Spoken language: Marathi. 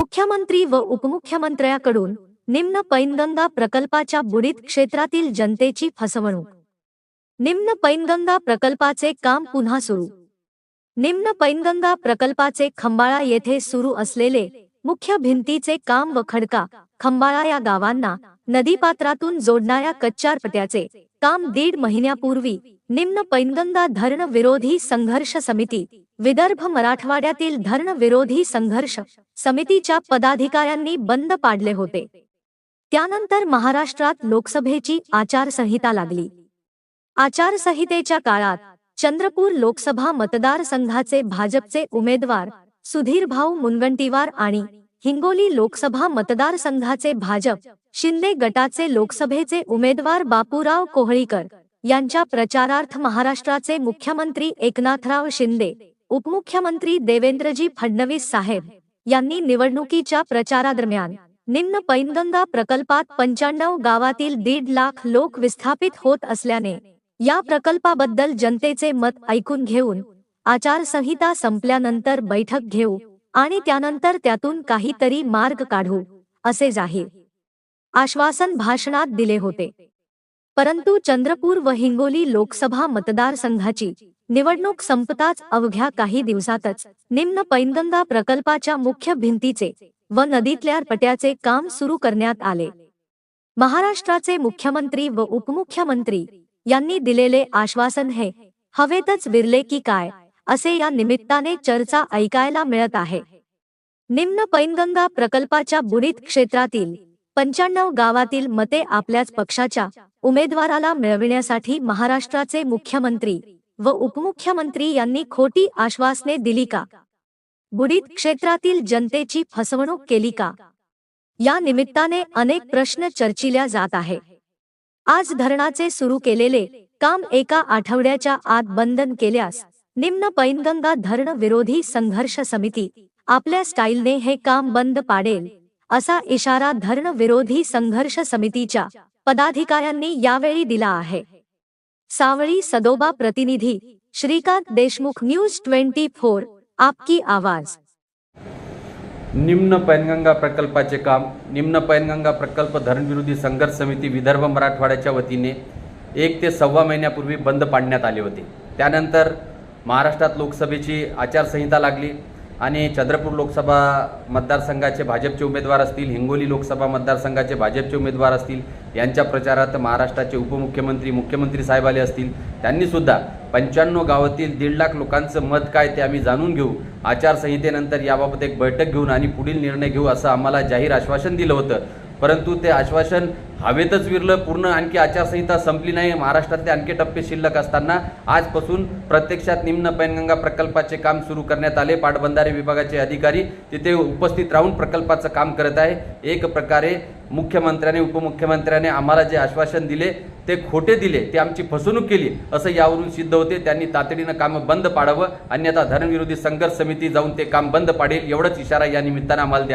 मुख्यमंत्री व उपमुख्यमंत्र्याकडून निम्न पैनगंगा प्रकल्पाच्या बुडीत क्षेत्रातील जनतेची फसवणूक. निम्न पैनगंगा प्रकल्पाचे काम पुन्हा सुरू. निम्न पैनगंगा प्रकल्पाचे खंबाळा येथे सुरू असलेले मुख्य भिंतीचे काम व खडका खंबाळा या गावांना नदीपात्रातून जोडणाऱ्या कच्च्या पट्याचे काम दीड महिन्यापूर्वी निम्न पैनगंगा धरण विरोधी संघर्ष समिती विदर्भ मराठवाड्यातील धरण विरोधी संघर्ष समितीच्या पदाधिकाऱ्यांनी बंद पाडले होते. त्यानंतर महाराष्ट्रात लोकसभेची आचारसंहिता लागली. आचारसंहितेच्या काळात चंद्रपूर लोकसभा मतदारसंघाचे भाजपचे उमेदवार सुधीरभाऊ मुनगंटीवार आणि हिंगोली लोकसभा मतदारसंघाचे भाजप शिंदे गटाचे लोकसभेचे उमेदवार बापूराव कोहळीकर यांच्या प्रचारार्थ महाराष्ट्राचे मुख्यमंत्री एकनाथराव शिंदे उपमुख्यमंत्री देवेंद्रजी फडणवीस साहेब यांनी निवडणुकीच्या प्रचारादरम्यान निम्न पैनगंगा प्रकल्पात पंच्याण्णव गावातील दीड लाख लोक विस्थापित होत असल्याने या प्रकल्पाबद्दल जनतेचे मत ऐकून घेऊन आचारसंहिता संपल्यानंतर बैठक घेऊ आणि त्यानंतर त्यातून काहीतरी मार्ग काढू असे जाहीर आश्वासन भाषणात दिले होते. परंतु चंद्रपूर व हिंगोली लोकसभा मतदारसंघाची निवडणूक संपताच अवघ्या काही दिवसातच निम्न पैनगंगा प्रकल्पाच्या मुख्य भिंतीचे व नदीतल्या पट्याचे काम सुरू करण्यात आले. महाराष्ट्राचे मुख्यमंत्री व उपमुख्यमंत्री यांनी दिलेले आश्वासन हे हवेतच विरले की काय असे या निमित्ताने चर्चा ऐकायला मिळत आहे. निम्न पैनगंगा प्रकल्पाच्या बुडीत क्षेत्रातील पंच्याण्णव गावातील मते आपल्याच पक्षाच्या उमेदवाराला मिळविण्यासाठी महाराष्ट्राचे मुख्यमंत्री व उपमुख्यमंत्री यांनी खोटी आश्वासने दिली का? बुडीत क्षेत्रातील जनतेची फसवणूक केली का? या निमित्ताने अनेक प्रश्न चर्चिल्या जात आहे. आज धरणाचे सुरू केलेले काम एका आठवड्याच्या आत बंधन केल्यास निम्न पैनगंगा धरण विरोधी संघर्ष समिती आपल्या स्टाईलने हे काम बंद पाडेल. असा इशारा धरण विरोधी संघर्ष समितीच्या पदाधिकाऱ्यांनी यावेळी दिला आहे. सावळी सदोबा प्रतिनिधी Shrikant Deshmukh news twenty four आपकी आवाज. निम्न पैनगंगा प्रकल्पाचे काम निम्न पैनगंगा प्रकल्प धरणविरोधी संघर्ष समिती विदर्भ मराठवाड्याच्या वतीने एक ते सव्वा महिन्यापूर्वी बंद पाडण्यात आले होते. त्यानंतर महाराष्ट्रात लोकसभेची आचारसंहिता लागली. आणि चंद्रपूर लोकसभा मतदारसंघाचे भाजपचे उमेदवार असतील हिंगोली लोकसभा मतदारसंघाचे भाजपचे उमेदवार असतील यांच्या प्रचारात महाराष्ट्राचे उपमुख्यमंत्री मुख्यमंत्री साहेब आले असतील त्यांनीसुद्धा पंच्याण्णव गावातील दीड लाख लोकांचं मत काय ते आम्ही जाणून घेऊ आचारसंहितेनंतर याबाबत एक बैठक घेऊन आणि पुढील निर्णय घेऊ असं आम्हाला जाहीर आश्वासन दिलं होतं. परंतु ते आश्वासन हवेतच विरलं पूर्ण आणखी आचारसंहिता संपली नाही. महाराष्ट्रातले आणखी टप्पे शिल्लक असताना आजपासून प्रत्यक्षात निम्न पैनगंगा प्रकल्पाचे काम सुरू करण्यात आले. पाटबंधारे विभागाचे अधिकारी तिथे उपस्थित राहून प्रकल्पाचं काम करत आहे. एक प्रकारे मुख्यमंत्र्याने उपमुख्यमंत्र्याने आम्हाला जे आश्वासन दिले ते खोटे दिले ते आमची फसवणूक केली असं यावरून सिद्ध होते. त्यांनी तातडीनं कामं बंद पाडावं. अन्यथा धरणविरोधी संघर्ष समिती जाऊन ते काम बंद पाडेल एवढंच इशारा या निमित्तानं आम्हाला द्या